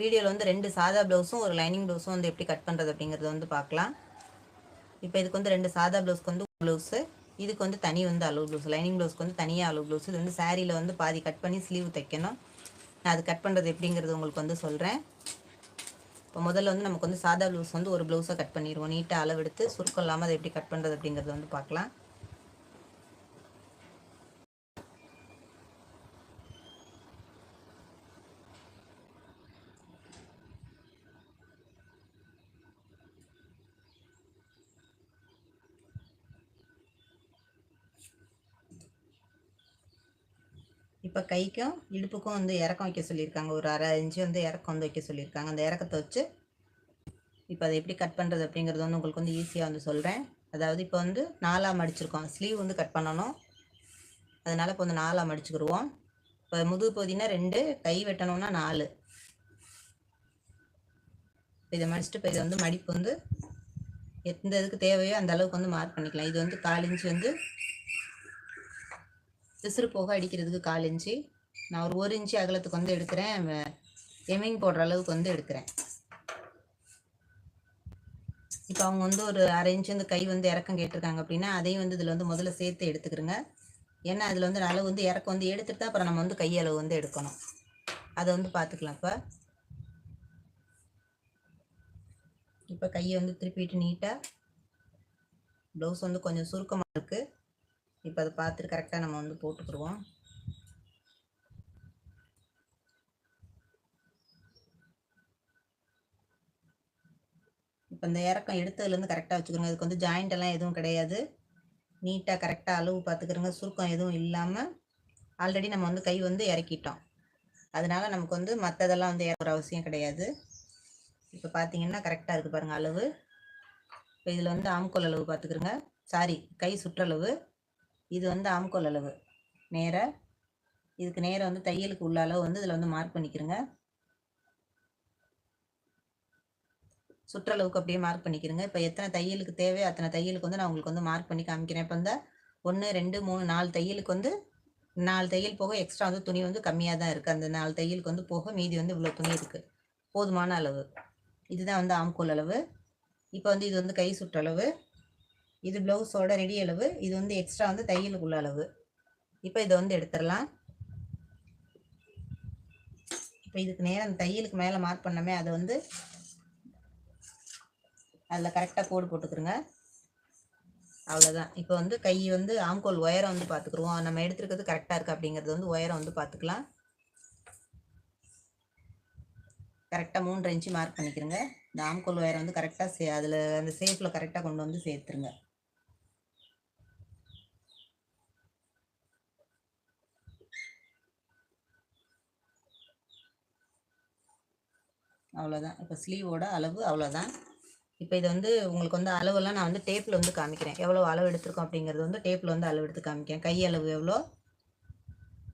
வீடியோவில் வந்து ரெண்டு சாதா ப்ளவுஸும் ஒரு லைனிங் ப்ளவுஸும் வந்து எப்படி கட் பண்ணுறது அப்படிங்கிறது வந்து பார்க்கலாம். இப்போ இதுக்கு வந்து ரெண்டு சாதா ப்ளவுஸ்க்கு வந்து ப்ளவுஸு இதுக்கு வந்து தனி வந்து அளவு ப்ளவுஸ் லைனிங் ப்ளவுஸ்க்கு வந்து தனியாக அளவு ப்ளவுஸ் இது வந்து சாரியில் வந்து பாதி கட் பண்ணி ஸ்லீவ் தைக்கணும். நான் அது கட் பண்ணுறது எப்படிங்கிறது உங்களுக்கு வந்து சொல்கிறேன் இப்போ முதல்ல வந்து நமக்கு வந்து சாதா ப்ளவுஸ் வந்து ஒரு ப்ளவுஸை கட் பண்ணிடுவோம். நீட்டாக அளவெடுத்து சுருக்கம் இல்லாமல் அதை எப்படி கட் பண்ணுறது அப்படிங்கிறது வந்து பார்க்கலாம். இப்போ கைக்கும் இடுப்புக்கும் வந்து இறக்கம் வைக்க சொல்லியிருக்காங்க. ஒரு அரை இன்ச்சு வந்து இறக்கம் வந்து வைக்க சொல்லியிருக்காங்க. அந்த இறக்கத்தை வச்சு இப்போ அதை எப்படி கட் பண்ணுறது அப்படிங்கிறது வந்து உங்களுக்கு வந்து ஈஸியாக வந்து சொல்கிறேன் அதாவது இப்போ வந்து நாலாக மடிச்சிருக்கோம் ஸ்லீவ் வந்து கட் பண்ணணும். அதனால் இப்போ வந்து நாலாக மடிச்சுக்கிடுவோம் இப்போ முதுகு பகுதினா ரெண்டு கை வெட்டணும்னா நாலு. இதை மடிச்சுட்டு இப்போ இதை வந்து மடிப்பு வந்து எந்த இதுக்கு தேவையோ அந்த அளவுக்கு வந்து மார்க் பண்ணிக்கலாம். இது வந்து கால் இன்ச்சு வந்து விசிறு போக அடிக்கிறதுக்கு கால் இன்ச்சு. நான் ஒரு ஒரு இன்ச்சு அகலத்துக்கு வந்து எடுக்கிறேன். எமிங் போடுற அளவுக்கு வந்து எடுக்கிறேன். இப்போ அவங்க வந்து ஒரு அரை இன்ச்சு வந்து கை வந்து இறக்கம் கேட்டிருக்காங்க அப்படின்னா அதையும் வந்து இதில் வந்து முதல்ல சேர்த்து எடுத்துக்கிறோங்க. ஏன்னா அதில் வந்து அளவு வந்து இறக்கம் வந்து எடுத்துட்டு தான் அப்புறம் நம்ம வந்து கையளவு வந்து எடுக்கணும். அதை வந்து பார்த்துக்கலாம் இப்போ. இப்போ கையை வந்து திருப்பிட்டு நீட்டாக ப்ளவுஸ் வந்து கொஞ்சம் சுருக்கமாக இருக்குது இப்போ அதை பார்த்துட்டு கரெக்டாக நம்ம வந்து போட்டுக்கிடுவோம் இப்போ இந்த இறக்கம் எடுத்ததுலேருந்து கரெக்டாக வச்சுக்கிறோங்க இதுக்கு வந்து ஜாயிண்ட் எல்லாம் எதுவும் கிடையாது. நீட்டாக கரெக்டாக அளவு பார்த்துக்கிறோங்க சுருக்கம் எதுவும் இல்லாமல் ஆல்ரெடி நம்ம வந்து கை வந்து இறக்கிட்டோம். அதனால நமக்கு வந்து மற்றதெல்லாம் வந்து இறக்குற அவசியம் கிடையாது. இப்போ பார்த்தீங்கன்னா கரெக்டாக இருக்குது பாருங்கள் அளவு இப்போ இதில் வந்து ஆம்கோல் அளவு பார்த்துக்கிறோங்க சாரி கை சுற்றளவு இது வந்து ஆம்கோல் அளவு. நேராக இதுக்கு நேராக வந்து தையலுக்கு உள்ள அளவு வந்து இதில் வந்து மார்க் பண்ணிக்கிறோங்க. சுற்றளவுக்கு அப்படியே மார்க் பண்ணிக்கிறேங்க. இப்போ எத்தனை தையலுக்கு தேவையோ அத்தனை தையலுக்கு வந்து நான் உங்களுக்கு வந்து மார்க் பண்ணி காமிக்கிறேன். இப்போ இந்த ஒன்று ரெண்டு மூணு நாலு தையலுக்கு வந்து நாலு தையல் போக எக்ஸ்ட்ரா வந்து துணி வந்து கம்மியாக தான் இருக்குது அந்த நாலு தையலுக்கு வந்து போக மீதி வந்து இவ்வளோ துணி இருக்குது போதுமான அளவு. இதுதான் வந்து ஆம்கோல் அளவு. இப்போ வந்து இது வந்து கை சுற்றளவு. இது ப்ளவுஸோட ரெடி அளவு இது வந்து எக்ஸ்ட்ரா வந்து தையலுக்குள்ள அளவு. இப்போ இதை வந்து எடுத்துடலாம். இப்போ இதுக்கு நேரம் தையலுக்கு மேலே மார்க் பண்ணமே அதை வந்து அதில் கரெக்டாக கோடு போட்டுக்கிறோங்க அவ்வளோதான் இப்போ வந்து கை வந்து ஆம்கோல் ஒயரை வந்து பார்த்துக்குருவோம் நம்ம எடுத்துருக்கிறது கரெக்டாக இருக்குது அப்படிங்கிறது வந்து ஒயரை வந்து பார்த்துக்கலாம் கரெக்டாக மூன்று இன்ச்சு மார்க் பண்ணிக்கிறோங்க இந்த ஆம்கோல் ஒயரை வந்து கரெக்டாக சே அதில் அந்த சேஃபில் கரெக்டாக கொண்டு வந்து சேர்த்துருங்க. அவ்வளோதான் இப்போ ஸ்லீவோட அளவு அவ்வளோதான் இப்போ இது வந்து உங்களுக்கு வந்து அளவெல்லாம் நான் வந்து டேப்பில் வந்து காமிக்கிறேன். எவ்வளோ அளவு எடுத்திருக்கோம் அப்படிங்கிறது வந்து டேப்பில் வந்து அளவு எடுத்து காமிக்கிறேன். கை அளவு எவ்வளோ?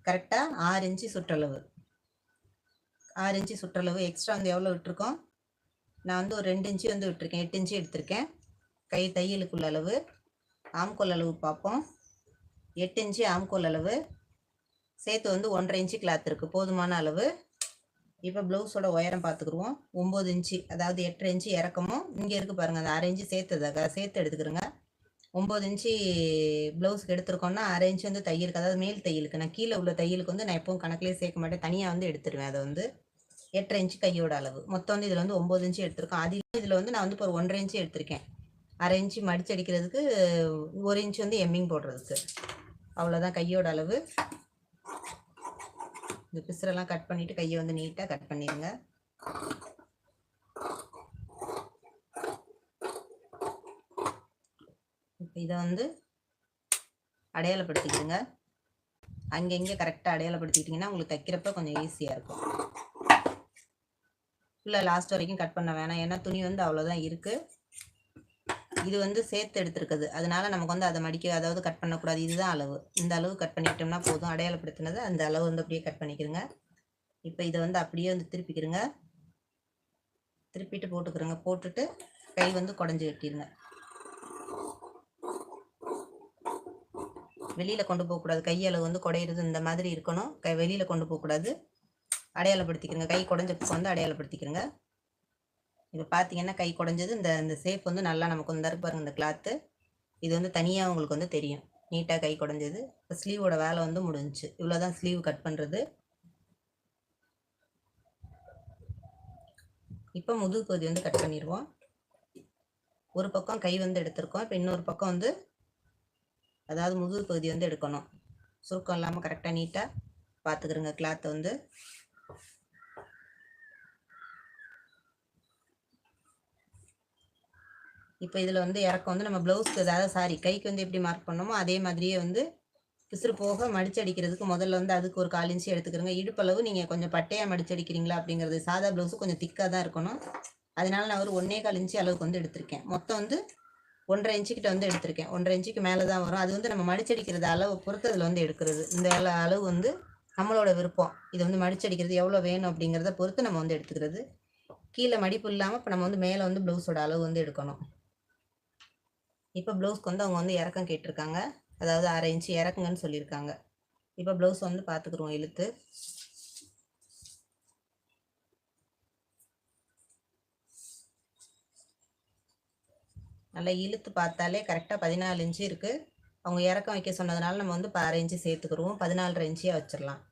கரெக்டாக ஆறு இன்ச்சு சுற்றளவு. ஆறு இன்ச்சு சுற்றளவு. எக்ஸ்ட்ரா வந்து எவ்வளோ விட்டுருக்கோம்? நான் வந்து ஒரு ரெண்டு இன்ச்சு வந்து விட்டுருக்கேன். எட்டு இன்ச்சு எடுத்திருக்கேன். கை தையலுக்குள்ள அளவு. ஆம்கோல் அளவு பார்ப்போம். எட்டு இன்ச்சு ஆம்கோல் அளவு. சேர்த்து வந்து ஒன்றரை இன்ச்சு கிளாத் இருக்குது போதுமான அளவு. இப்போ ப்ளவுஸோட உயரம் பார்த்துக்குருவோம் ஒம்பது இன்ச்சு அதாவது எட்டரை இன்ச்சு இறக்கமும் இங்கே இருக்குது பாருங்கள் அந்த அரை இன்ச்சு சேர்த்ததாக சேர்த்து எடுத்துக்கிறோங்க ஒம்பது இன்ச்சு ப்ளவுஸுக்கு எடுத்துருக்கோம்னா அரை இன்ச்சு வந்து தையலுக்கு அதாவது மேல் தையலுக்கு. நான் கீழே உள்ள தையலுக்கு வந்து நான் எப்பவும் கணக்கிலே சேர்க்க மாட்டேன். தனியாக வந்து எடுத்துருவேன் அதை வந்து. எட்டரை இன்ச்சு கையோட அளவு. மொத்தம் வந்து இதில் வந்து ஒம்பது இன்ச்சு எடுத்திருக்கோம். அது இதில் வந்து நான் வந்து இப்போ ஒரு ஒன்றரை இன்ச்சு எடுத்திருக்கேன். அரை இன்ச்சு மடிச்சு அடிக்கிறதுக்கு ஒரு இன்ச்சு வந்து எம்மிங் போடுறதுக்கு. அவ்வளோதான் கையோட அளவு. இந்த பிசுரெல்லாம் கட் பண்ணிவிட்டு கையை வந்து நீட்டாக கட் பண்ணிடுங்க. இப்போ இதை வந்து அடையாளப்படுத்திக்கிடுங்க. அங்கங்கே கரெக்டாக அடையாளப்படுத்திக்கிட்டிங்கன்னா உங்களுக்கு தைக்கிறப்ப கொஞ்சம் ஈஸியாக இருக்கும். ஃபுல்லாக லாஸ்ட் வரைக்கும் கட் பண்ண வேணாம். ஏன்னா துணி வந்து அவ்வளோதான் இருக்குது இது வந்து சேர்த்து எடுத்துருக்குது அதனால நமக்கு வந்து அதை மடிக்க அதாவது கட் பண்ணக்கூடாது. இதுதான் அளவு. இந்த அளவு கட் பண்ணிக்கிட்டோம்னா போதும். அடையாளப்படுத்தினது அந்த அளவு வந்து அப்படியே கட் பண்ணிக்கிறங்க இப்போ இதை வந்து அப்படியே வந்து திருப்பிக்கிறங்க திருப்பிட்டு போட்டுக்கிறோங்க போட்டுட்டு கை வந்து குடஞ்சி வெட்டிடுங்க வெளியில் கொண்டு போகக்கூடாது. கையளவு வந்து குடையிறது இந்த மாதிரி இருக்கணும். கை வெளியில் கொண்டு போகக்கூடாது. அடையாளப்படுத்திக்கிறங்க கை குடஞ்ச வந்து அடையாளப்படுத்திக்கிறங்க இது பார்த்தீங்கன்னா கை குடஞ்சது. இந்த இந்த சேப் வந்து நல்லா நமக்கு வந்து பாருங்க இந்த கிளாத்து இது வந்து தனியாக உங்களுக்கு வந்து தெரியும். நீட்டாக கை குடஞ்சது. இப்போ ஸ்லீவோட வேலை வந்து முடிஞ்சுச்சு. இவ்வளோ தான் ஸ்லீவ் கட் பண்ணுறது இப்போ முதுகு பகுதி வந்து கட் பண்ணிடுவோம் ஒரு பக்கம் கை வந்து எடுத்திருக்கோம். இப்போ இன்னொரு பக்கம் வந்து அதாவது முதுகு பகுதி வந்து எடுக்கணும். சுருக்கம் இல்லாமல் கரெக்டாக நீட்டாக பார்த்துக்கிறோங்க கிளாத்தை வந்து. இப்போ இதில் வந்து இறக்கம் வந்து நம்ம ப்ளவுஸ்க்கு அதாவது சாரி கைக்கு வந்து எப்படி மார்க் பண்ணோமோ அதே மாதிரியே வந்து பிசுறு போக மடிச்சு அடிக்கிறதுக்கு முதல்ல வந்து அதுக்கு ஒரு கால் இன்ச்சு எடுத்துக்கிறோங்க. இடுப்பளவு நீங்கள் கொஞ்சம் பட்டையாக மடிச்சு அடிக்கிறீங்களா அப்படிங்கிறது சாதா ப்ளவுஸு கொஞ்சம் திக்காக தான் இருக்கணும். அதனால நான் ஒரு ஒன்றே கால் இன்ச்சு அளவுக்கு வந்து எடுத்திருக்கேன். மொத்தம் வந்து ஒன்றரை இன்ச்சுக்கிட்ட வந்து எடுத்திருக்கேன். ஒன்றரை இன்ச்சுக்கு மேலே தான் வரும். அது வந்து நம்ம மடிச்சடிக்கிறது அளவு பொறுத்து அதில் வந்து எடுக்கிறது. இந்த அளவு வந்து நம்மளோட விருப்பம். இது வந்து மடிச்சடிக்கிறது எவ்வளோ வேணும் அப்படிங்கிறத பொறுத்து நம்ம வந்து எடுத்துக்கிறது. கீழே மடிப்பு இல்லாமல் இப்போ நம்ம வந்து மேலே வந்து ப்ளவுஸோட அளவு வந்து எடுக்கணும். இப்போ ப்ளவுஸ்க்கு வந்து அவங்க வந்து இறக்கம் கேட்டிருக்காங்க. அதாவது அரை இன்ச்சு இறக்குங்கன்னு சொல்லியிருக்காங்க. இப்போ ப்ளவுஸ் வந்து பார்த்துக்குருவோம் இழுத்து. நல்லா இழுத்து பார்த்தாலே கரெக்டாக பதினாலு இன்ச்சு இருக்குது அவங்க இறக்கம் வைக்க சொன்னதுனால நம்ம வந்து இப்போ அரை இன்ச்சு சேர்த்துக்குருவோம். பதினாலரை இன்ச்சியாக வச்சிடலாம்.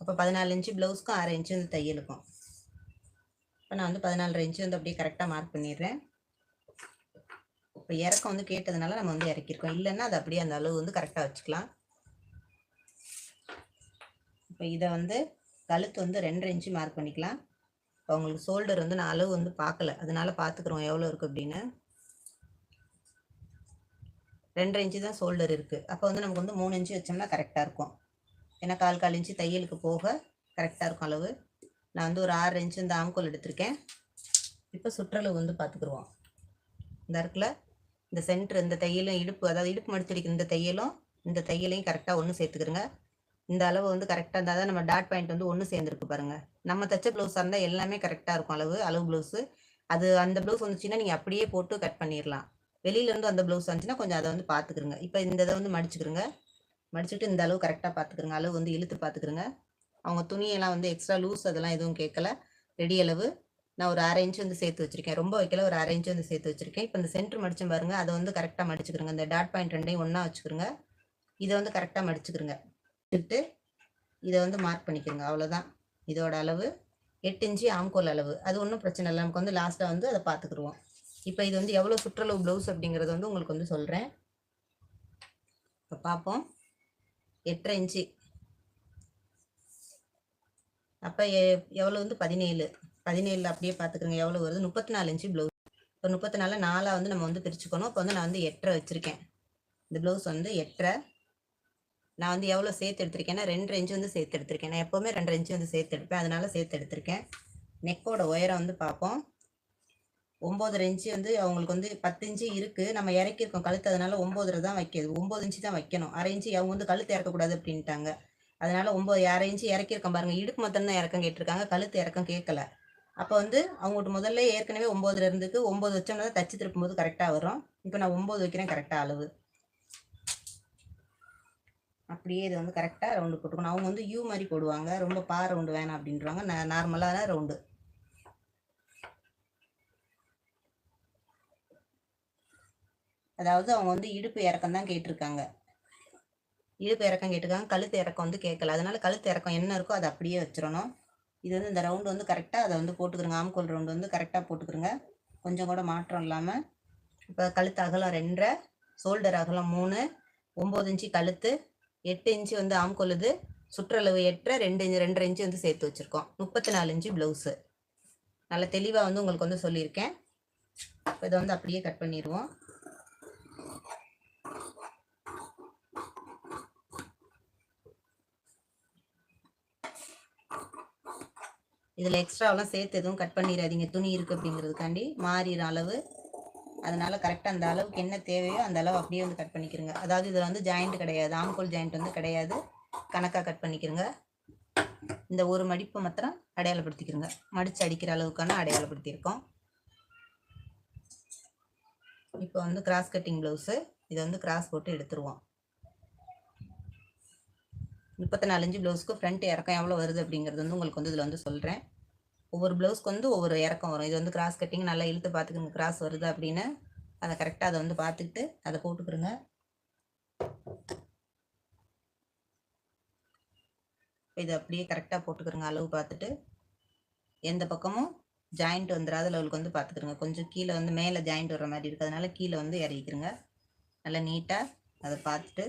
அப்போ பதினாலு இன்ச்சு ப்ளவுஸ்க்கும் அரை இன்ச்சு வந்து தையலுக்கும். இப்போ நான் வந்து பதினாலரை இன்ச்சு வந்து அப்படியே கரெக்டாக மார்க் பண்ணிடுறேன். இப்போ இறக்கம் வந்து கேட்டதுனால நம்ம வந்து இறக்கிருக்கோம். இல்லைன்னா அது அப்படியே அந்த அளவு வந்து கரெக்டாக வச்சுக்கலாம். இப்போ இதை வந்து கழுத்து வந்து ரெண்டரை இன்ச்சு மார்க் பண்ணிக்கலாம். இப்போ உங்களுக்கு ஷோல்டர் வந்து நான் அளவு வந்து பார்க்கல. அதனால பார்த்துக்குறோம் எவ்வளோ இருக்குது அப்படின்னு. ரெண்டரை இன்ச்சு தான் ஷோல்டர் இருக்குது அப்போ வந்து நமக்கு வந்து மூணு இன்ச்சு வச்சோம்னா கரெக்டாக இருக்கும். ஏன்னா கால் கால் இன்ச்சு தையலுக்கு போக கரெக்டாக இருக்கும் அளவு. நான் வந்து ஒரு ஆறு இன்ச்சு இந்த ஆம்கோல் எடுத்திருக்கேன். இப்போ சுற்றளவு வந்து பார்த்துக்குருவோம். இந்த இருக்குல்ல இந்த சென்டர் இந்த தையலும் இடுப்பு அதாவது இடுப்பு மடிச்சடிக்கிற இந்த தையலும் இந்த தையலையும் கரெக்டாக ஒன்று சேர்த்துக்கிறங்க இந்த அளவு வந்து கரெக்டாக இருந்தால் தான் நம்ம டாட் பாயிண்ட் வந்து ஒன்று சேர்ந்துருக்கு பாருங்க. நம்ம தச்ச ப்ளவுஸாக இருந்தால் எல்லாமே கரெக்டாக இருக்கும் அளவு அளவு ப்ளவுஸு அது அந்த ப்ளவுஸ் வந்துச்சுன்னா நீங்கள் அப்படியே போட்டு கட் பண்ணிடலாம். வெளியிலேருந்து அந்த ப்ளவுஸ் வந்துச்சுன்னா கொஞ்சம் அதை வந்து பார்த்துக்குருங்க இப்போ இந்த இதை வந்து மடிச்சுக்கிறங்க மடிச்சுட்டு இந்த அளவு கரெக்டாக பார்த்துக்குருங்க அளவு வந்து இழுத்து பார்த்துக்குருங்க அவங்க துணியெல்லாம் வந்து எக்ஸ்ட்ரா லூஸ் அதெல்லாம் எதுவும் கேட்கல. ரெடி அளவு. நான் ஒரு அரை இன்ச் வந்து சேர்த்து வச்சிருக்கேன். ரொம்ப வைக்கல ஒரு அரை இன்ச் வந்து சேர்த்து வச்சிருக்கேன். இப்போ இந்த சென்டர் மடிச்சு பாருங்க. அதை வந்து கரெக்டாக மடிச்சுக்கிறங்க இந்த டாட் பாயிண்ட் ரெண்டையும் ஒன்றா வச்சுக்கிறங்க இதை வந்து கரெக்டாக மடிச்சுக்கிறங்க வச்சுட்டு இதை வந்து மார்க் பண்ணிக்கிறங்க அவ்வளோதான் இதோட அளவு எட்டு இன்ச்சு ஆம்கோல் அளவு. அது ஒன்றும் பிரச்சனை இல்லை. நமக்கு வந்து லாஸ்ட்டாக வந்து அதை பார்த்துக்குருவோம். இப்போ இது வந்து எவ்வளோ சுற்றளவு ப்ளவுஸ் அப்படிங்கிறது வந்து உங்களுக்கு வந்து சொல்கிறேன் இப்போ பார்ப்போம். எட்டரை இன்ச்சு அப்போ எவ்வளோ வந்து? பதினேழு. பதினேழில் அப்படியே பார்த்துக்கிறங்க எவ்வளோ வருது? முப்பத்தி நாலு இன்ச்சு ப்ளவுஸ் இப்போ முப்பத்தி நாலு நாலாக வந்து நம்ம வந்து பிரிச்சுக்கணும். இப்போ வந்து நான் வந்து எட்டரை வச்சுருக்கேன். இந்த ப்ளவுஸ் வந்து எட்டரை. நான் வந்து எவ்வளோ சேர்த்து எடுத்திருக்கேன்னா ரெண்டு இன்ச்சு வந்து சேர்த்து எடுத்திருக்கேன். நான் எப்போவுமே ரெண்டு இன்ச்சு வந்து சேர்த்து எடுப்பேன். அதனால சேர்த்து எடுத்திருக்கேன். நெக்கோட உயரம் வந்து பார்ப்போம். ஒம்போதரை இன்ச்சு வந்து அவங்களுக்கு வந்து பத்து இன்ச்சு இருக்குது நம்ம இறக்கியிருக்கோம். கழுத்து அதனால ஒம்போதரை தான் வைக்கிறது. ஒம்பது இன்ச்சு தான் வைக்கணும். அரை இன்ச்சு அவங்க வந்து கழுத்து இறக்கக்கூடாது அப்படின்ட்டாங்க. அதனால ஒம்பது அரை இன்ச்சு இறக்கியிருக்கோம் பாருங்க. இடுக்கு மத்தம் தான் இறக்கம் கேட்டிருக்காங்க. கழுத்து இறக்கம் கேட்கல. அப்போ வந்து அவங்கள்ட்ட முதல்ல ஏற்கனவே ஒம்போதுல இருந்துக்கு ஒம்பது வச்சோம்னா தான் தச்சு திருப்பும் போது கரெக்டாக வரும். இப்போ நான் ஒம்பது வைக்கிறேன் கரெக்டாக அளவு. அப்படியே இது வந்து கரெக்டாக ரவுண்டு போட்டுக்கணும். அவங்க வந்து யூ மாதிரி போடுவாங்க. ரொம்ப பா ரவுண்டு வேணாம் அப்படின்றவாங்க. நான் நார்மலான ரவுண்டு அதாவது அவங்க வந்து இடுப்பு இறக்கம் தான் கேட்டிருக்காங்க. இடுப்பு இறக்கம் கேட்டிருக்காங்க. கழுத்து இறக்கம் வந்து கேட்கல. அதனால கழுத்து இறக்கம் என்ன இருக்கோ அதை அப்படியே வச்சிடணும். இது வந்து இந்த ரவுண்டு வந்து கரெக்டாக அதை வந்து போட்டுக்கிறோங்க. ஆம்கோல் ரவுண்டு வந்து கரெக்டாக போட்டுக்கிறோங்க. கொஞ்சம் கூட மாற்றம் இல்லாமல் இப்போ கழுத்து அகலம் ரெண்டரை ஷோல்டர் அகலம் மூணு ஒம்பது இன்ச்சு கழுத்து எட்டு இன்ச்சு வந்து ஆம்கோல் இது சுற்றளவு எட்டரை ரெண்டு இன்ச்சு ரெண்டரை இன்ச்சு வந்து சேர்த்து வச்சுருக்கோம். முப்பத்தி நாலு இன்ச்சு ப்ளவுஸு நல்ல தெளிவாக வந்து உங்களுக்கு வந்து சொல்லியிருக்கேன். இப்போ இதை வந்து அப்படியே கட் பண்ணிடுவோம். இதில் எக்ஸ்ட்ராவெலாம் சேர்த்து எதுவும் கட் பண்ணிடாதீங்க துணி இருக்குது அப்படிங்கிறதுக்காண்டி மாறிற அளவு. அதனால் கரெக்டாக அந்த அளவுக்கு என்ன தேவையோ அந்த அளவு அப்படியே வந்து கட் பண்ணிக்கிறங்க அதாவது இதில் வந்து ஜாயிண்ட் கிடையாது. ஆம்கோல் ஜாயிண்ட் வந்து கிடையாது. கணக்காக கட் பண்ணிக்கிறங்க இந்த ஒரு மடிப்பு மாத்திரம் அடையாளப்படுத்திக்கிறங்க மடித்து அடிக்கிற அளவுக்கான அடையாளப்படுத்தியிருக்கோம். இப்போ வந்து கிராஸ் கட்டிங் ப்ளவுஸு இதை வந்து கிராஸ் போட்டு எடுத்துருவோம். முப்பத்தி நாலஞ்சு ப்ளவுஸ்க்கு ஃப்ரண்ட் இறக்கம் எவ்வளோ வருது அப்படிங்கிறது வந்து உங்களுக்கு வந்து இதில் வந்து சொல்கிறேன் ஒவ்வொரு ப்ளவுஸ்க்கு வந்து ஒவ்வொரு இறக்கம் வரும். இது வந்து கிராஸ் கட்டிங் நல்லா இழுத்து பார்த்துக்கணும் கிராஸ் வருது அப்படின்னு அதை கரெக்டாக அதை வந்து பார்த்துக்கிட்டு அதை போட்டுக்கிறோங்க இதை அப்படியே கரெக்டாக போட்டுக்கிறோங்க அளவு பார்த்துட்டு. எந்த பக்கமும் ஜாயிண்ட் வந்துடாத லெவலுக்கு வந்து பார்த்துக்கிறோங்க கொஞ்சம் கீழே வந்து மேலே ஜாயிண்ட் வர மாதிரி இருக்கிறதுனால கீழே வந்து இறக்கிக்கிறோங்க நல்லா நீட்டாக அதை பார்த்துட்டு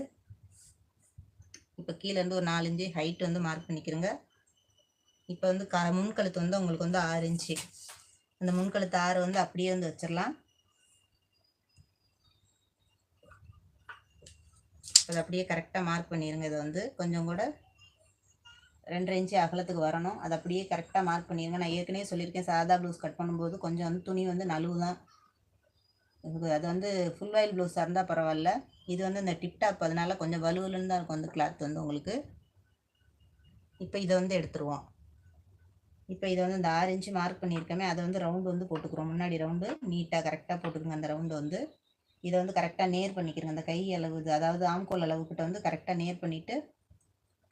இப்போ கீழேருந்து ஒரு நாலு இன்ச்சு ஹைட் வந்து மார்க் பண்ணிக்கிறோங்க. இப்போ வந்து க முன்கழுத்து வந்து உங்களுக்கு வந்து ஆறு இன்ச்சு. அந்த முன்கழுத்து ஆறு வந்து அப்படியே வந்து வச்சிடலாம் அது அப்படியே கரெக்டாக மார்க் பண்ணிடுங்க இதை வந்து. கொஞ்சம் கூட ரெண்டரை இன்ச்சு அகலத்துக்கு வரணும். அதை அப்படியே கரெக்டாக மார்க் பண்ணிடுங்க நான் ஏற்கனவே சொல்லியிருக்கேன் சாதா ப்ளவுஸ் கட் பண்ணும்போது கொஞ்சம் வந்து துணி வந்து நழுவு தான் அது வந்து ஃபுல் ஆயில் ப்ளவுஸாக இருந்தால் பரவாயில்ல. இது வந்து இந்த டிப்டாப் அதனால் கொஞ்சம் வலுவலுன்னு தான் இருக்கும் வந்து கிளாத் வந்து உங்களுக்கு. இப்போ இதை வந்து எடுத்துருவோம். இப்போ இதை வந்து இந்த ஆறு மார்க் பண்ணியிருக்கோமே அதை வந்து ரவுண்டு வந்து போட்டுக்கிறோம். முன்னாடி ரவுண்டு நீட்டாக கரெக்டாக போட்டுக்கோங்க அந்த ரவுண்டு வந்து. இதை வந்து கரெக்டாக நேர் பண்ணிக்கிறோங்க. அந்த கை அளவு இது அதாவது ஆம்கோல் அளவுக்கிட்ட வந்து கரெக்டாக நேர் பண்ணிவிட்டு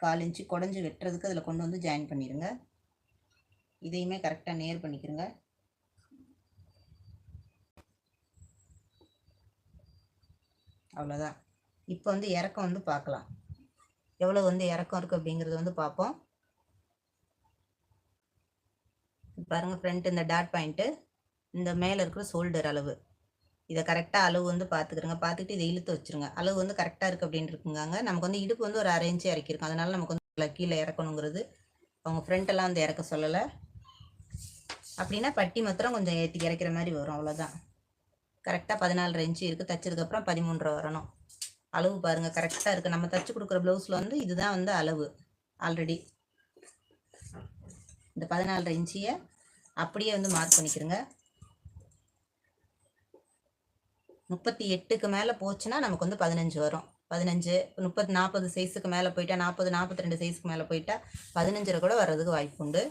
கால் இன்ச்சு குடஞ்சி வெட்டுறதுக்கு அதில் கொண்டு வந்து ஜாயின் பண்ணிடுங்க இதையுமே கரெக்டாக நேர் பண்ணிக்கிறோங்க. அவ்வளோதான் இப்போ வந்து இறக்கம் வந்து பார்க்கலாம். எவ்வளோ வந்து இறக்கம் இருக்குது அப்படிங்கிறது வந்து பார்ப்போம். பாருங்கள் ஃப்ரண்ட் இந்த டாட் பாயிண்ட்டு இந்த மேலே இருக்கிற ஷோல்டர் அளவு. இதை கரெக்டாக அளவு வந்து பார்த்துக்கிறோங்க. பார்த்துட்டு இதை இழுத்து வச்சுருங்க. அளவு வந்து கரெக்டாக இருக்குது அப்படின்னு இருக்குங்க நமக்கு வந்து இடுப்பு வந்து ஒரு அரை இன்ச்சு இறக்கிருக்கும் அதனால நமக்கு வந்து கீழே இறக்கணுங்கிறது அவங்க ஃப்ரண்ட்டெல்லாம் வந்து இறக்க சொல்லலை. அப்படின்னா பட்டி மாத்திரம் கொஞ்சம் ஏற்றி இறக்கிற மாதிரி வரும். அவ்வளோதான் கரெக்டாக பதினாலு இன்ச்சு இருக்குது தைச்சதுக்கப்புறம் பதிமூன்றரை வரணும். அளவு பாருங்கள் கரெக்டாக இருக்குது நம்ம தைச்சி கொடுக்குற ப்ளவுஸில் வந்து இதுதான் வந்து அளவு. ஆல்ரெடி இந்த பதினாலரை இன்ச்சியை அப்படியே வந்து மார்க் பண்ணிக்கிறோங்க முப்பத்தி எட்டுக்கு மேலே போச்சுன்னா நமக்கு வந்து பதினஞ்சு வரும். பதினஞ்சு முப்பத்தி நாற்பது சைஸுக்கு மேலே போயிட்டா நாற்பது நாற்பத்தி ரெண்டு சைஸுக்கு மேலே போயிட்டா பதினஞ்சரை கூட வர்றதுக்கு வாய்ப்பு உண்டு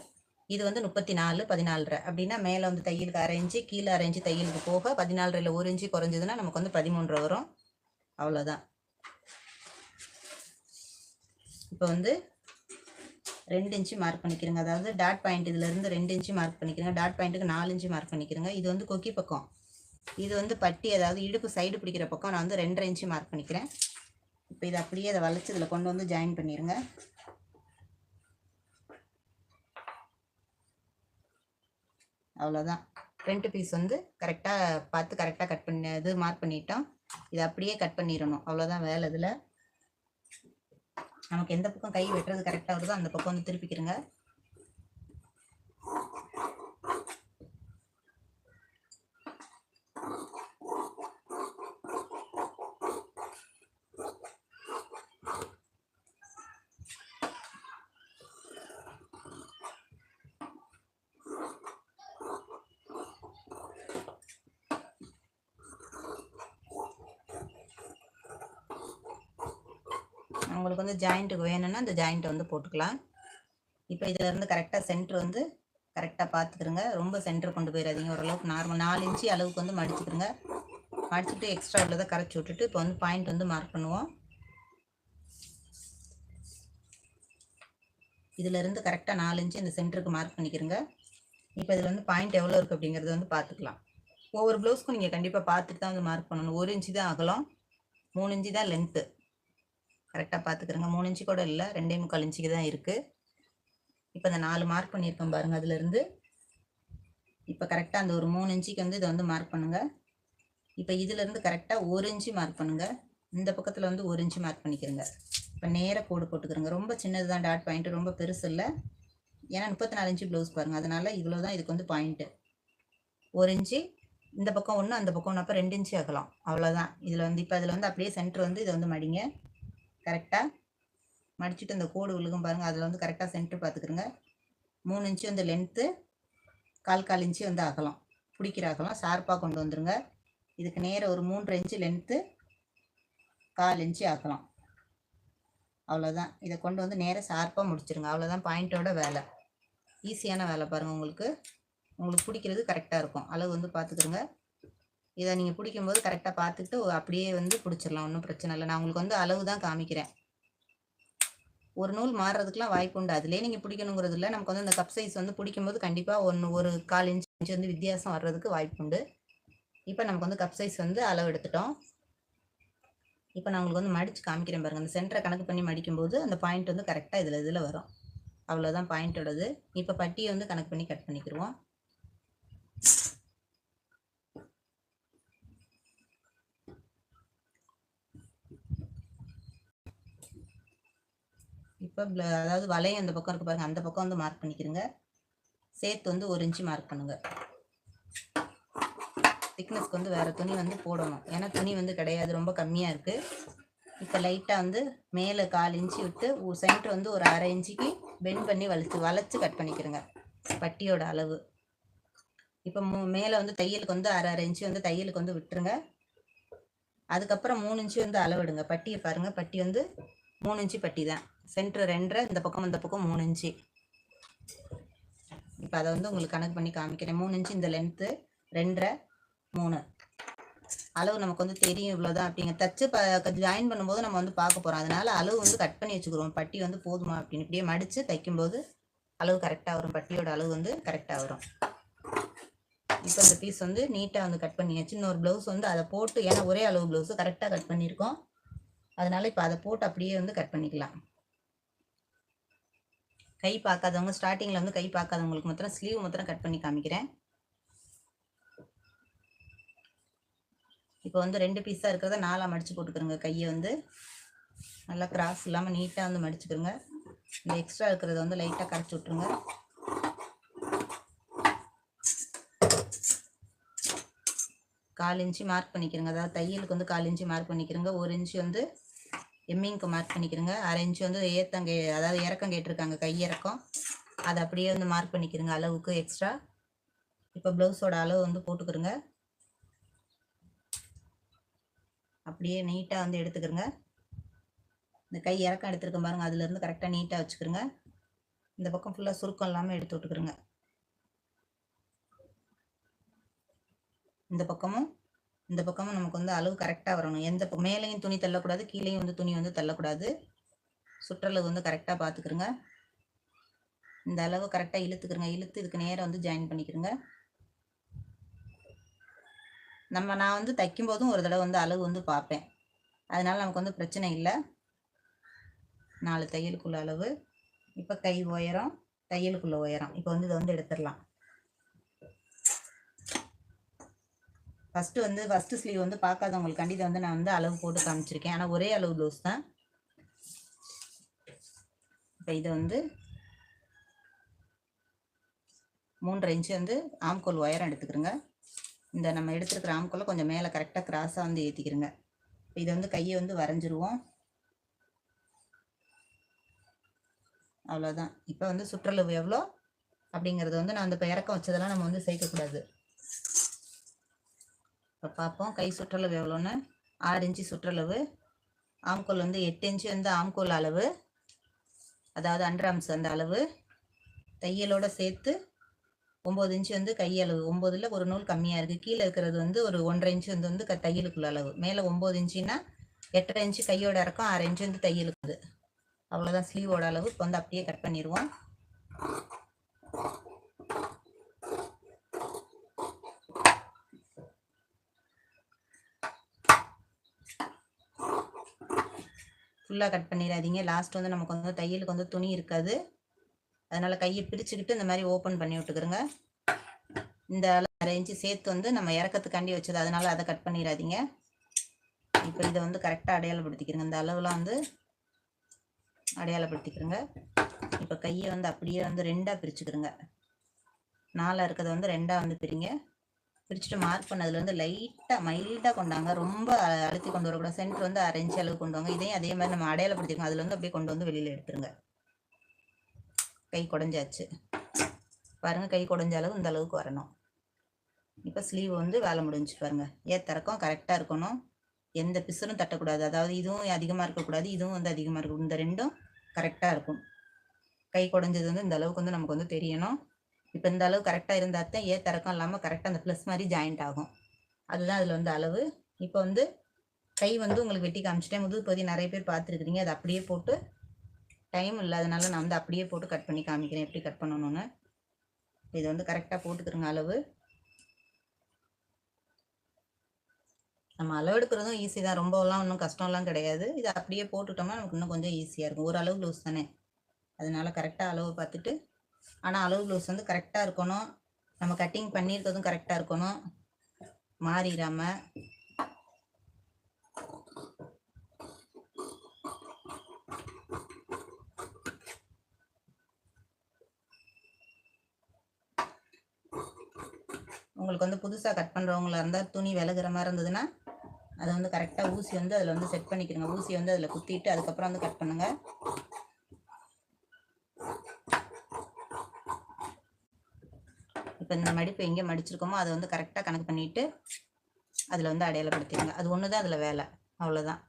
இது வந்து முப்பத்தி நாலு பதினாலரை. அப்படின்னா மேலே வந்து தையலுக்கு அரை கீழே அரை தையலுக்கு போக பதினாலரையில் ஒரு இன்ச்சு குறைஞ்சதுன்னா நமக்கு வந்து பதிமூன்று வரும். அவ்வளோதான். இப்போ வந்து ரெண்டு இன்ச்சு மார்க் பண்ணிக்கிறேங்க. அதாவது டாட் பாயிண்ட் இதுலேருந்து ரெண்டு இன்ச்சு மார்க் பண்ணிக்கிறேங்க. டாட் பாயிண்ட்டுக்கு நாலு இன்ச்சு மார்க் பண்ணிக்கிறேங்க. இது வந்து கொக்கி பக்கம். இது வந்து பட்டி அதாவது இடுப்பு சைடு பிடிக்கிற பக்கம் நான் வந்து ரெண்டரை இன்ச்சு மார்க் பண்ணிக்கிறேன். இப்போ இதை அப்படியே அதை வளைச்சி இதில் கொண்டு வந்து ஜாயின் பண்ணிடுங்க அவ்வளோதான் ஃப்ரண்ட் பீஸ் வந்து கரெக்டாக பார்த்து கரெக்டாக கட் பண்ணி இது மார்க் பண்ணிட்டோம். இதை அப்படியே கட் பண்ணிடணும். அவ்வளோதான் வேலை இதில். நமக்கு எந்த பக்கம் கை வெட்டுறது கரெக்டாக வருதோ அந்த பக்கம் வந்து திருப்பிக்கிறங்க உங்களுக்கு வந்து ஜாயிண்ட்டுக்கு வேணும்னா இந்த ஜாயிண்ட்டை வந்து போட்டுக்கலாம். இப்போ இதில் இருந்து கரெக்டாக சென்ட்ரு வந்து கரெக்டாக பார்த்துக்கிறங்க ரொம்ப சென்டர் கொண்டு போயிடாதீங்க ஓரளவுக்கு நார்மல் நாலு இன்ச்சு அளவுக்கு வந்து மடிச்சுக்கிறங்க மடிச்சுட்டு எக்ஸ்ட்ரா உள்ளதை கரைச்சி விட்டுட்டு இப்போ வந்து பாயிண்ட் வந்து மார்க் பண்ணுவோம். இதிலேருந்து கரெக்டாக நாலு இன்ச்சு இந்த சென்டருக்கு மார்க் பண்ணிக்கிறங்க இப்போ இதில் வந்து பாயிண்ட் எவ்வளோ இருக்குது அப்படிங்கிறத வந்து பார்த்துக்கலாம் ஒவ்வொரு ப்ளவுஸ்க்கும் நீங்கள் கண்டிப்பாக பார்த்துட்டு தான் வந்து மார்க் பண்ணணும். ஒரு இன்ச்சு தான் அகலம் மூணு இன்ச்சு தான் லென்த்து கரெக்டாக பார்த்துக்கிறேங்க மூணு இன்ச்சு கூட இல்லை. ரெண்டே முக்கால் இன்ச்சுக்கு தான் இருக்குது இப்போ இந்த நாலு மார்க் பண்ணியிருக்கோம் பாருங்கள் அதுலேருந்து. இப்போ கரெக்டாக அந்த ஒரு மூணு இன்ச்சுக்கு வந்து இதை வந்து மார்க் பண்ணுங்கள் இப்போ இதுலேருந்து கரெக்டாக ஒரு இன்ச்சு மார்க் பண்ணுங்கள் இந்த பக்கத்தில் வந்து ஒரு இன்ச்சு மார்க் பண்ணிக்கிறங்க. இப்போ நேராக கோடு போட்டுக்கிறோங்க. ரொம்ப சின்னது தான் டாட் பாயிண்ட்டு ரொம்ப பெருசு இல்லை. ஏன்னா முப்பத்தி நாலு இன்ச்சு ப்ளவுஸ் பாருங்கள் அதனால் இவ்வளோ தான் இதுக்கு வந்து பாயிண்ட்டு ஒரு இன்ச்சு இந்த பக்கம் ஒன்று அந்த பக்கம் ஒன்று அப்போ ரெண்டு இன்ச்சு ஆகலாம். அவ்வளோதான் இதில் வந்து இப்போ அதில் வந்து அப்படியே சென்டர் வந்து இதை வந்து மடிங்க. கரெக்டாக மடிச்சுட்டு அந்த கோடு விழுகும் பாருங்கள் அதில் வந்து கரெக்டாக சென்டர் பார்த்துக்குறங்க மூணு இன்ச்சு வந்து லென்த்து கால் கால் இன்ச்சு வந்து அகலம். பிடிக்கிற அகலம் ஷார்ப்பாக கொண்டு வந்துருங்க. இதுக்கு நேராக ஒரு மூன்று இன்ச்சு லென்த்து கால் இன்ச்சு அகலம். அவ்வளோதான் இதை கொண்டு வந்து நேராக ஷார்ப்பாக முடிச்சிருங்க. அவ்வளோதான் பாயிண்ட்டோட வேலை. ஈஸியான வேலை பாருங்கள் உங்களுக்கு. உங்களுக்கு பிடிக்கிறது கரெக்டாக இருக்கும். அளவு வந்து பார்த்துக்குறங்க இதை நீங்கள் பிடிக்கும்போது கரெக்டாக பார்த்துட்டு அப்படியே வந்து பிடிச்சிடலாம் ஒன்றும் பிரச்சனை இல்லை. நான் உங்களுக்கு வந்து அளவு தான் காமிக்கிறேன். ஒரு நூல் மாறுறதுக்குலாம் வாய்ப்பு உண்டு. அதுலேயே நீங்கள் பிடிக்கணுங்கிறது இல்லை. நமக்கு வந்து அந்த கப் சைஸ் வந்து பிடிக்கும்போது கண்டிப்பாக ஒன்று ஒரு கால் இன்ச் இன்ச் வந்து வித்தியாசம் வர்றதுக்கு வாய்ப்பு உண்டு. இப்போ நமக்கு வந்து கப் சைஸ் வந்து அளவு எடுத்துட்டோம். இப்போ நான் உங்களுக்கு வந்து மடித்து காமிக்கிறேன் பாருங்கள் அந்த சென்டரை கணக்கு பண்ணி மடிக்கும்போது அந்த பாயிண்ட் வந்து கரெக்டாக இதில் இதில் வரும். அவ்வளோதான் பாயிண்டோடது இப்போ பட்டியை வந்து கணக்கு பண்ணி கட் பண்ணிக்கிடுவோம் இப்போ அதாவது வளையம் அந்த பக்கம் இருக்கு பாருங்க அந்த பக்கம் வந்து மார்க் பண்ணிக்கிறங்க சேர்த்து வந்து ஒரு இன்ச்சு மார்க் பண்ணுங்க. திக்னஸ்க்கு வந்து வேறு துணி வந்து போடணும். ஏன்னா துணி வந்து கிடையாது ரொம்ப கம்மியாக இருக்குது இப்போ லைட்டாக வந்து மேலே கால் இன்ச்சு விட்டு சென்டர் வந்து ஒரு அரை இன்ச்சுக்கு பெண்ட் பண்ணி வளைச்சி வளைச்சு கட் பண்ணிக்கிறங்க பட்டியோட அளவு. இப்போ மூ மேலே வந்து தையலுக்கு வந்து அரை அரை இன்ச்சு வந்து தையலுக்கு வந்து விட்டுருங்க. அதுக்கப்புறம் மூணு இன்ச்சு வந்து அளவிடுங்க பட்டியை பாருங்கள் பட்டி வந்து மூணு இன்ச்சு பட்டி தான். சென்ட்ரு ரெண்டரை இந்த பக்கம் இந்த பக்கம் மூணு இன்ச்சு. இப்போ அதை வந்து உங்களுக்கு கணக்கு பண்ணி காமிக்கிறேன். மூணு இன்ச்சு இந்த லென்த்து ரெண்டரை மூணு. அளவு நமக்கு வந்து தெரியும் இவ்வளோதான் அப்படிங்க. தச்சு ப ஜாயின் பண்ணும்போது நம்ம வந்து பார்க்க போகிறோம் அதனால அளவு வந்து கட் பண்ணி வச்சுக்கிறோம். பட்டி வந்து போதுமா அப்படின்னு. இப்படியே மடித்து தைக்கும்போது அளவு கரெக்டாக வரும். பட்டியோட அளவு வந்து கரெக்டாக வரும். இப்போ இந்த பீஸ் வந்து நீட்டாக வந்து கட் பண்ணியாச்சு. இன்னொரு ப்ளவுஸ் வந்து அதை போட்டு ஏன்னா ஒரே அளவு ப்ளவுஸு கரெக்டாக கட் பண்ணியிருக்கோம். அதனால இப்போ அதை போட்டு அப்படியே வந்து கட் பண்ணிக்கலாம். கை பார்க்காதவங்க ஸ்டார்டிங்கில் வந்து கை பார்க்காதவங்களுக்கு மாத்திரம் ஸ்லீவ் மாத்திரம் கட் பண்ணி காமிக்கிறேன். இப்போ வந்து ரெண்டு பீஸாக இருக்கிறத நாலாக மடித்து போட்டுக்கிறோங்க. கையை வந்து நல்லா கிராஸ் இல்லாமல் நீட்டாக வந்து மடிச்சுக்கிறோங்க. இந்த எக்ஸ்ட்ரா இருக்கிறத வந்து லைட்டாக கரைச்சி விட்ருங்க கால் இன்ச்சு மார்க் பண்ணிக்கிறோங்க. அதாவது தையலுக்கு வந்து கால் இன்ச்சு மார்க் பண்ணிக்கிறோங்க. ஒரு இன்ச்சு வந்து எம்மிங்க்கு மார்க் பண்ணிக்கிறோங்க அரை வந்து ஏத்தங்க அதாவது இறக்கம் கேட்டிருக்காங்க கை இறக்கம். அதை அப்படியே வந்து மார்க் பண்ணிக்கிறோங்க அளவுக்கு எக்ஸ்ட்ரா இப்போ ப்ளவுஸோட அளவு வந்து போட்டுக்கிறோங்க அப்படியே நீட்டாக வந்து எடுத்துக்கிறோங்க இந்த கை இறக்கம் எடுத்துருக்க பாருங்க அதுலேருந்து கரெக்டாக நீட்டாக வச்சுக்கிறோங்க இந்த பக்கம் ஃபுல்லாக சுருக்கம் இல்லாமல் எடுத்து விட்டுக்கிறோங்க இந்த பக்கமும் இந்த பக்கமும் நமக்கு வந்து அளவு கரெக்டாக வரணும். எந்த பக்கம் மேலேயும் துணி தள்ளக்கூடாது கீழேயும் வந்து துணி வந்து தள்ளக்கூடாது. சுற்றளவு வந்து கரெக்டாக பார்த்துக்கிறோங்க இந்த அளவு கரெக்டாக இழுத்துக்கிறங்க இழுத்து இதுக்கு நேராக வந்து ஜாயின் பண்ணிக்கிறோங்க நம்ம நான் வந்து தைக்கும்போதும் ஒரு தடவை வந்து அளவு வந்து பார்ப்பேன். அதனால் நமக்கு வந்து பிரச்சனை இல்லை. நாலு தையலுக்குள்ள அளவு. இப்போ கை உயரம் தையலுக்குள்ள உயரம். இப்போ வந்து இதை வந்து எடுத்துடலாம். ஃபஸ்ட்டு வந்து ஃபஸ்ட்டு ஸ்லீவ் வந்து பார்க்காதவங்களுக்காண்டி இதை வந்து நான் வந்து அளவு போட்டு காமிச்சிருக்கேன். ஆனால் ஒரே அளவு ப்ளவுஸ் தான். இப்போ இதை வந்து மூன்றரை இன்ச்சு வந்து ஆம்கோல் ஒயரம் எடுத்துக்கிறோங்க. இந்த நம்ம எடுத்துருக்கிற ஆம்கோலை கொஞ்சம் மேலே கரெக்டாக கிராஸாக வந்து ஏற்றிக்கிறோங்க இதை வந்து கையை வந்து வரைஞ்சிருவோம். அவ்வளோதான் இப்போ வந்து சுற்றளவு எவ்வளோ அப்படிங்கிறது வந்து நான் அந்த இப்போ இறக்கம் வச்சதெல்லாம் நம்ம வந்து சேர்க்கக்கூடாது. இப்போ பார்ப்போம் கை சுற்றளவு எவ்வளோன்னு? ஆறு இன்ச்சு சுற்றளவு. ஆம்கோல் வந்து எட்டு இன்ச்சு வந்து ஆம்கோல் அளவு. அதாவது அண்டர் ஆம்ஸ் அந்த அளவு. தையலோட சேர்த்து ஒம்பது இன்ச்சு வந்து கையளவு ஒம்போதில் ஒரு நூல் கம்மியாக இருக்குது கீழே இருக்கிறது வந்து ஒரு ஒன்றரை இன்ச்சு வந்து வந்து க தையலுக்குள்ள அளவு. மேலே ஒம்பது இன்ச்சுன்னா எட்டரை இன்ச்சு கையோட இறக்கம் ஆறு இன்ச்சு வந்து தையலுக்குது. அவ்வளோதான் ஸ்லீவோட அளவு. இப்போ வந்து அப்படியே கட் பண்ணிடுவோம். ஃபுல்லாக கட் பண்ணிடாதீங்க லாஸ்ட் வந்து நமக்கு வந்து தையலுக்கு வந்து துணி இருக்காது. அதனால் கையை பிரிச்சுக்கிட்டு இந்த மாதிரி ஓப்பன் பண்ணி விட்டுக்கிறோங்க இந்த அரை இன்ச்சு சேர்த்து வந்து நம்ம இறக்கத்துக்காண்டி வச்சது. அதனால் அதை கட் பண்ணிடாதீங்க இப்போ இதை வந்து கரெக்டாக அடையாளப்படுத்திக்கிறோங்க இந்த அளவுலாம் வந்து அடையாளப்படுத்திக்கிறோங்க இப்போ கையை வந்து அப்படியே வந்து ரெண்டாக பிரிச்சுக்கிறோங்க நாலாக இருக்கிறத வந்து ரெண்டாக வந்து பிரிங்க. பிரிச்சுட்டு மார்க் பண்ணதுல வந்து லைட்டாக மைல்டாக கொண்டாங்க. ரொம்ப அழுத்தி கொண்டு வரக்கூடாது. சென்டர் வந்து அரைஞ்சி அளவு கொண்டு வாங்க. இதையும் அதே மாதிரி நம்ம அடையாளப்படுத்திக்கணும். அதில் வந்து அப்படியே கொண்டு வந்து வெளியில் எடுத்துருங்க. கை குடஞ்சாச்சு. பாருங்கள் கை குடஞ்ச அளவு இந்த அளவுக்கு வரணும். இப்போ ஸ்லீவ் வந்து வேலை முடிஞ்சு பாருங்கள் ஏத்தறக்கம் கரெக்டாக இருக்கணும். எந்த பிசரும் தட்டக்கூடாது. அதாவது இதுவும் அதிகமாக இருக்கக்கூடாது இதுவும் வந்து அதிகமாக இருக்கும் இந்த ரெண்டும் கரெக்டாக இருக்கும். கை குடஞ்சது வந்து இந்த அளவுக்கு வந்து நமக்கு வந்து தெரியணும். இப்போ இந்த அளவு கரெக்டாக இருந்தால் தான் ஏ ஏத்திறக்கம் இல்லாமல் கரெக்டாக அந்த ப்ளஸ் மாதிரி ஜாயிண்ட் ஆகும். அதுதான் அதில் வந்து அளவு. இப்போ வந்து கை வந்து உங்களுக்கு வெட்டி காமிச்சிட்டேன். முதுகு பகுதி நிறைய பேர் பார்த்துருக்குறீங்க. அதை அப்படியே போட்டு டைம் இல்லாதனால நான் வந்து அப்படியே போட்டு கட் பண்ணி காமிக்கிறேன். எப்படி கட் பண்ணணும்னு. இது வந்து கரெக்டாக போட்டுக்கிறோங்க அளவு. நம்ம அளவு எடுக்கிறதும் ஈஸி தான். ரொம்பலாம் ஒன்றும் கஷ்டம்லாம் கிடையாது. இதை அப்படியே போட்டுட்டோம்னா நமக்கு இன்னும் கொஞ்சம் ஈஸியாக இருக்கும். ஓரளவு லூஸ் தானே. அதனால கரெக்டாக அளவு பார்த்துட்டு ஆனால் அளவு ப்ளவுஸ் வந்து கரெக்டாக இருக்கணும். நம்ம கட்டிங் பண்ணியிருக்கிறதும் கரெக்டாக இருக்கணும். மாறிடாம. உங்களுக்கு வந்து புதுசாக கட் பண்ணுறவங்களா இருந்தால் துணி விலகிற மாதிரி இருந்ததுன்னா அதை வந்து கரெக்டாக ஊசி வந்து அதில் வந்து செட் பண்ணிக்கிறங்க ஊசி வந்து அதில் குத்திட்டு அதுக்கப்புறம் வந்து கட் பண்ணுங்கள் இப்போ இந்த மடிப்பு எங்கே மடிச்சிருக்கோமோ அதை வந்து கரெக்டாக கணக்கு பண்ணிவிட்டு அதில் வந்து அடையாளப்படுத்திடுங்க. அது ஒன்று தான் அதில் வேலை. அவ்வளோதான்.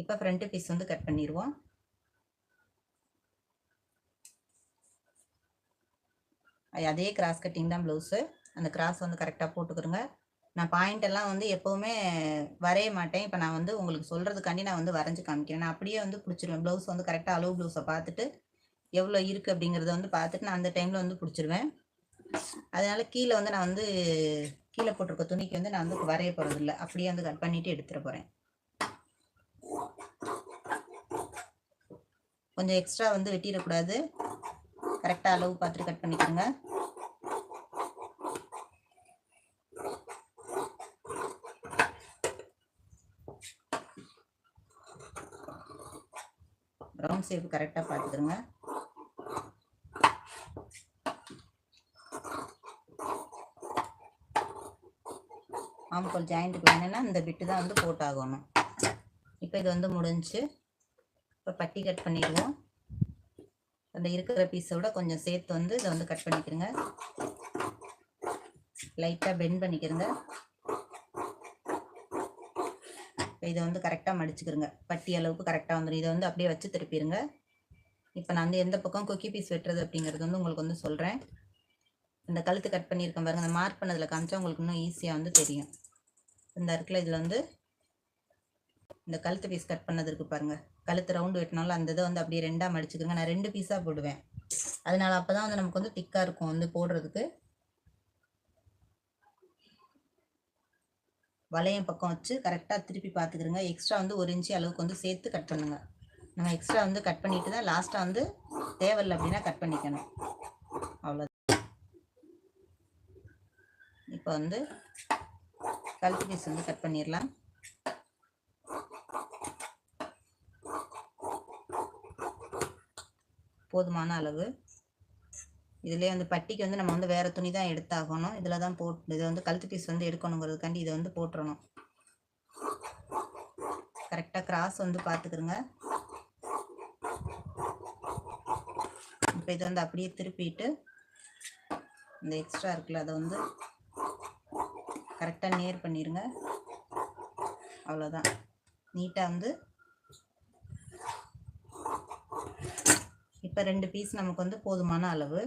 இப்போ ஃப்ரண்ட்டு பீஸ் வந்து கட் பண்ணிடுவோம். அதே கிராஸ் கட்டிங் தான் ப்ளவுஸு அந்த கிராஸ் வந்து கரெக்டாக போட்டுக்கிறோங்க நான் பாயிண்ட் எல்லாம் வந்து எப்போவுமே வரைய மாட்டேன். இப்போ நான் வந்து உங்களுக்கு சொல்கிறதுக்காண்டி நான் வந்து வரைஞ்சி காமிக்கிறேன். நான் அப்படியே வந்து பிடிச்சிருவேன். ப்ளவுஸ் வந்து கரெக்டாக அளவு ப்ளவுஸை பார்த்துட்டு எவ்வளோ இருக்குது அப்படிங்கிறத வந்து பார்த்துட்டு நான் அந்த டைமில் வந்து பிடிச்சிருவேன். அதனால கீழே வந்து நான் வந்து கீழே போட்டிருக்க துணிக்கு வந்து நான் வந்து வரைய போகிறது இல்லை அப்படியே வந்து கட் பண்ணிட்டு எடுத்துட போகிறேன் கொஞ்சம் எக்ஸ்ட்ரா வந்து வெட்டிடக்கூடாது. கரெக்டாக அளவு பார்த்துட்டு கட் பண்ணிக்கோங்க. ரவுண்ட் ஷேப் கரெக்டாக பார்த்துக்கிறோங்க ஆம்கோல் ஜாயிண்ட்டுக்கு வேணும்னா இந்த பிட்டு தான் வந்து போட்டாகணும். இப்போ இது வந்து முடிஞ்சு. இப்போ பட்டி கட் பண்ணிடுவோம். அந்த இருக்கிற பீஸை விட கொஞ்சம் சேர்த்து வந்து இதை வந்து கட் பண்ணிக்கிறங்க லைட்டாக பெண்ட் பண்ணிக்கிறங்க இப்போ இதை வந்து கரெக்டாக மடிச்சுக்கிறங்க பட்டி அளவுக்கு கரெக்டாக வந்துடும் இதை வந்து அப்படியே வச்சு திருப்பிடுங்க இப்போ நான் வந்து எந்த பக்கம் கொக்கி பீஸ் வெட்டுறது அப்படிங்கிறது வந்து உங்களுக்கு வந்து சொல்கிறேன் இந்த கழுத்து கட் பண்ணியிருக்கேன் பாருங்கள் அந்த மார்க் பண்ணதில் காமிச்சா உங்களுக்கு இன்னும் ஈஸியாக வந்து தெரியும். இந்த இடத்துல இதில் வந்து இந்த கழுத்து பீஸ் கட் பண்ணது இருக்கு பாருங்க. கழுத்து ரவுண்டு வெட்டினாலும் அந்த இதை வந்து அப்படியே ரெண்டாக மடிச்சுக்கோங்க. நான் ரெண்டு பீஸாக போடுவேன். அதனால அப்போ தான் வந்து நமக்கு வந்து திக்காக இருக்கும் வந்து போடுறதுக்கு. வளையம் பக்கம் வச்சு கரெக்டாக திருப்பி பார்த்துக்கிறங்க எக்ஸ்ட்ரா வந்து ஒரு இன்ச்சு அளவுக்கு வந்து சேர்த்து கட் பண்ணுங்க. நம்ம எக்ஸ்ட்ரா வந்து கட் பண்ணிட்டு தான் லாஸ்ட்டாக வந்து தேவையில்லை அப்படின்னா கட் பண்ணிக்கணும். அவ்வளோ இப்போ வந்து கழுத்து பீஸ் வந்து கட் பண்ணிடலாம். போதுமான அளவு. இதுலேயே வந்து பட்டிக்கு வந்து நம்ம வந்து வேறு துணி தான் எடுத்தாகணும். இதில் தான் போட் இதை வந்து கழுத்து பீஸ் வந்து எடுக்கணுங்கிறதுக்காண்டி இதை வந்து போட்டுறணும். கரெக்டாக கிராஸ் வந்து பார்த்துக்கிறோங்க இப்போ இதை வந்து அப்படியே திருப்பிட்டு இந்த எக்ஸ்ட்ரா இருக்குல்ல அதை வந்து கரெக்டாக நேர் பண்ணிடுங்க அவ்வளோதான் நீட்டாக வந்து இப்போ ரெண்டு பீஸ் நமக்கு வந்து போதுமான அளவு.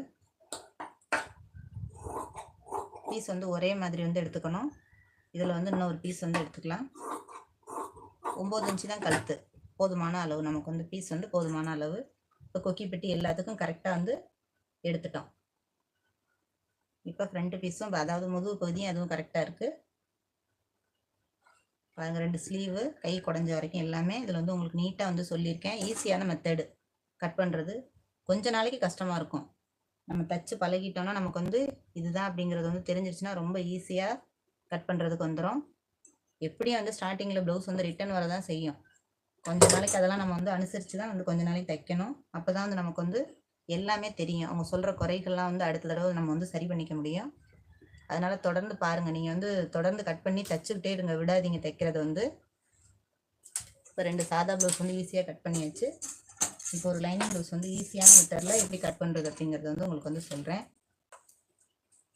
பீஸ் வந்து ஒரே மாதிரி வந்து எடுத்துக்கணும். இதில் வந்து இன்னொரு பீஸ் வந்து எடுத்துக்கலாம். ஒம்பது இன்ச்சு தான் கழுத்து. போதுமான அளவு. நமக்கு வந்து பீஸ் வந்து போதுமான அளவு. இப்போ கொக்கி பெட்டி எல்லாத்துக்கும் கரெக்டாக வந்து எடுத்துட்டோம். இப்போ ஃப்ரண்ட் பீஸும் அதாவது முதுகு பகுதியும் அதுவும் கரெக்டாக இருக்குது பாருங்க ரெண்டு ஸ்லீவு கை குடஞ்ச வரைக்கும் எல்லாமே இதில் வந்து உங்களுக்கு நீட்டாக வந்து சொல்லியிருக்கேன். ஈஸியான மெத்தடு கட் பண்ணுறது கொஞ்ச நாளைக்கு கஷ்டமாக இருக்கும். நம்ம தச்சு பழகிட்டோம்னா நமக்கு வந்து இதுதான் அப்படிங்கிறது வந்து தெரிஞ்சிருச்சுன்னா ரொம்ப ஈஸியாக கட் பண்ணுறதுக்கு வந்துடும் எப்படியும் வந்து ஸ்டார்டிங்கில் ப்ளவுஸ் வந்து ரிட்டன் வரதான் செய்யும். கொஞ்ச நாளைக்கு அதெல்லாம் நம்ம வந்து அனுசரித்து தான் வந்து கொஞ்ச நாளைக்கு தைக்கணும். அப்போ தான் வந்து நமக்கு வந்து எல்லாமே தெரியும். அவங்க சொல்கிற குறைகள்லாம் வந்து அடுத்த தடவை நம்ம வந்து சரி பண்ணிக்க முடியும். அதனால் தொடர்ந்து பாருங்கள் நீங்கள் வந்து தொடர்ந்து கட் பண்ணி தச்சுக்கிட்டே இருங்க. விடாதீங்க தைக்கிறது வந்து. இப்போ ரெண்டு சாதா ப்ளவுஸ் வந்து ஈஸியாக கட் பண்ணியாச்சு. இப்போ ஒரு லைனிங் ப்ளவுஸ் வந்து ஈஸியான மெத்தடில் எப்படி கட் பண்ணுறது அப்படிங்கிறது வந்து உங்களுக்கு வந்து சொல்கிறேன்